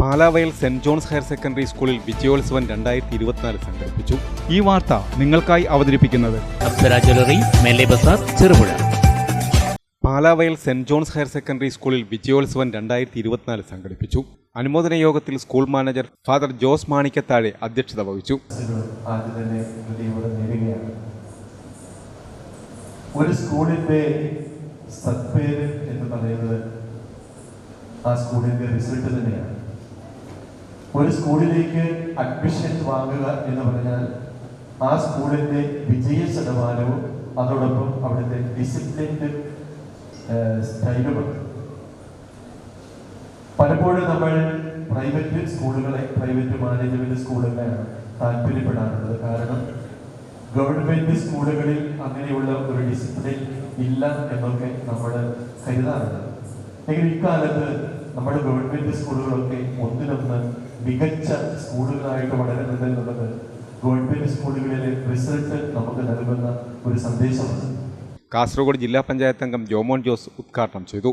Palavayal saint John's higher secondary സ്കൂളിൽ വിജയോത്സവം രണ്ടായിരത്തി ഇരുപത്തിനാല് സംഘടിപ്പിച്ചു. ഈ വാർത്ത നിങ്ങൾക്കായി അവതരിപ്പിക്കുന്നത് Cherupuzha. Palavayal saint John's higher secondary സ്കൂളിൽ വിജയോത്സവം രണ്ടായിരത്തി ഇരുപത്തിനാല് സംഘടിപ്പിച്ചു. അനുമോദന യോഗത്തിൽ school manager father Jose Manikkathazhe അധ്യക്ഷത വഹിച്ചു. ഒരു സ്കൂളിന്റെ സത്പേര് എന്ന് പറയുന്നത് ആ സ്കൂളിന്റെ റിസൾട്ട് തന്നെയാണ്. ഒരു സ്കൂളിലേക്ക് അഡ്മിഷൻ വാങ്ങുക എന്ന് പറഞ്ഞാൽ ആ സ്കൂളിന്റെ വിജയ ശതമാനവും അതോടൊപ്പം അവിടുത്തെ ഡിസിപ്ലിൻഡ് സ്റ്റൈലുമാണ് പലപ്പോഴും നമ്മൾ പ്രൈവറ്റ് സ്കൂളുകളെ പ്രൈവറ്റ് മാനേജ്മെന്റ് സ്കൂളുകളെയാണ് താല്പര്യപ്പെടാറുള്ളത്. കാരണം ഗവൺമെന്റ് സ്കൂളുകളിൽ അങ്ങനെയുള്ള ഒരു ഡിസിപ്ലിൻ ഇല്ല എന്നൊക്കെ നമ്മൾ കരുതാറുണ്ട്. എങ്കിലും ഇക്കാലത്ത് നമ്മുടെ ഗവൺമെന്റ് സ്കൂളുകളൊക്കെ ഒന്നിനൊന്ന് മികച്ച സ്കൂളുകളായിട്ട് വളരുന്നുണ്ട് എന്നുള്ളത് ഗവൺമെന്റ് സ്കൂളുകളിലെ റിസൾട്ട് നമുക്ക് നൽകുന്ന ഒരു സന്ദേശമാണ്. കാസർഗോഡ് ജില്ലാ പഞ്ചായത്ത് അംഗം ജോമോൻ ജോസ് ഉദ്ഘാടനം ചെയ്തു.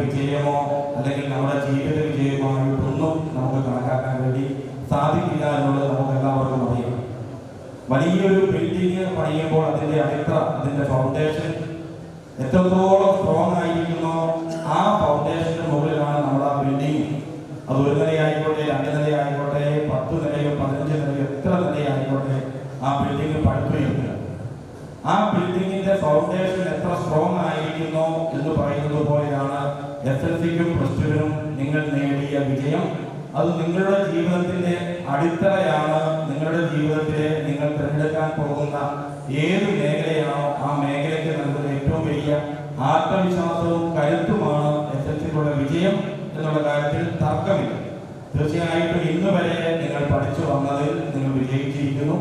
വിജയമോ അല്ലെങ്കിൽ നമ്മുടെ ജീവിത വിജയമായിട്ടൊന്നും നമുക്ക് കണക്കാക്കാൻ വേണ്ടി സാധിക്കില്ല എന്നുള്ളത് നമുക്ക് എല്ലാവർക്കും അറിയാം. വലിയൊരു ബിൽഡിംഗ് പണിയുമ്പോൾ അതിന്റെ അടിത്തറ അതിന്റെ ഫൗണ്ടേഷൻ എത്രത്തോളം സ്ട്രോങ് ആയിരിക്കുന്നോ ആ ഫൗണ്ടേഷന് മുകളിലാണ് നമ്മൾ ആ ബിൽഡിംഗ് അത് ഒരു നിലയായിക്കോട്ടെ രണ്ട് നിലയായിക്കോട്ടെ പത്ത് നിലയോ പതിനഞ്ച് നിലയോ എത്ര നിലയായിക്കോട്ടെ ആ ബിൽഡിംഗ് പടുത്തുയർത്തുക ആ ബിൽഡിങ്ങിന്റെ ഫൗണ്ടേഷൻ എത്ര സ്ട്രോങ് ആയിരിക്കുന്നു എന്ന് പറയുന്നത് പോലെയാണ് എസ് എൽ സിക്കും പ്ലസ് ടുവിനും നിങ്ങൾ നേടിയ വിജയം. അത് നിങ്ങളുടെ ജീവിതത്തിന്റെ അടിത്തറയാണ്. നിങ്ങളുടെ ജീവിതത്തിലെ നിങ്ങൾ തിരഞ്ഞെടുക്കാൻ പോകുന്ന ഏത് മേഖലയാണോ ആ മേഖലയ്ക്ക് നൽകുന്ന ഏറ്റവും വലിയ ആത്മവിശ്വാസവും കരുത്തുമാണ് എസ് വിജയം എന്നുള്ള കാര്യത്തിൽ തർക്കമില്ല. തീർച്ചയായിട്ടും ഇന്ന് വരെ നിങ്ങൾ പഠിച്ചു വന്നതിൽ നിങ്ങൾ വിജയിച്ചിരിക്കുന്നു.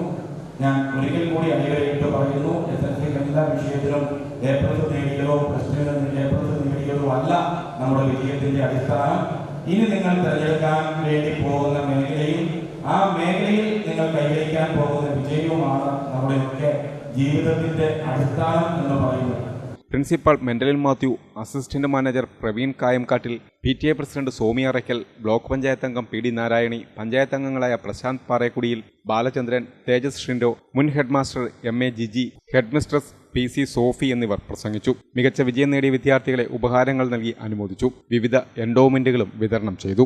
ഞാൻ ഒരിക്കൽ കൂടി അടിവരയിട്ട് പറയുന്നു എസ് സി എല്ലാ വിഷയത്തിലും എ പ്ലസ് നേടിയതോ പ്രശ്നങ്ങൾ ഏപ്രസ് നേടിയതോ അല്ല നമ്മുടെ വിജയത്തിന്റെ അടിസ്ഥാനം. ഇനി നിങ്ങൾ തിരഞ്ഞെടുക്കാൻ വേണ്ടി പോകുന്ന മേഖലയും ആ മേഖലയിൽ നിങ്ങൾ കൈവരിക്കാൻ പോകുന്ന വിജയവുമാണ് നമ്മുടെയൊക്കെ ജീവിതത്തിന്റെ അടിസ്ഥാനം എന്ന് പറയുന്നത്. Principal Mentalin Mathew assistant manager Praveen Kayamkattil P T A president Somi Arackal block panchayat അംഗം പി ഡി നാരായണി പഞ്ചായത്ത് അംഗങ്ങളായ പ്രശാന്ത് പാറേക്കുടിയിൽ ബാലചന്ദ്രൻ തേജസ് ഷിൻഡോ മുൻ headmaster M A Jiji head mistress P C Sophy എന്നിവർ പ്രസംഗിച്ചു. മികച്ച വിജയം നേടിയ വിദ്യാർത്ഥികളെ ഉപഹാരങ്ങൾ നൽകി അനുമോദിച്ചു. വിവിധ എൻഡോമെന്റുകളും വിതരണം ചെയ്തു.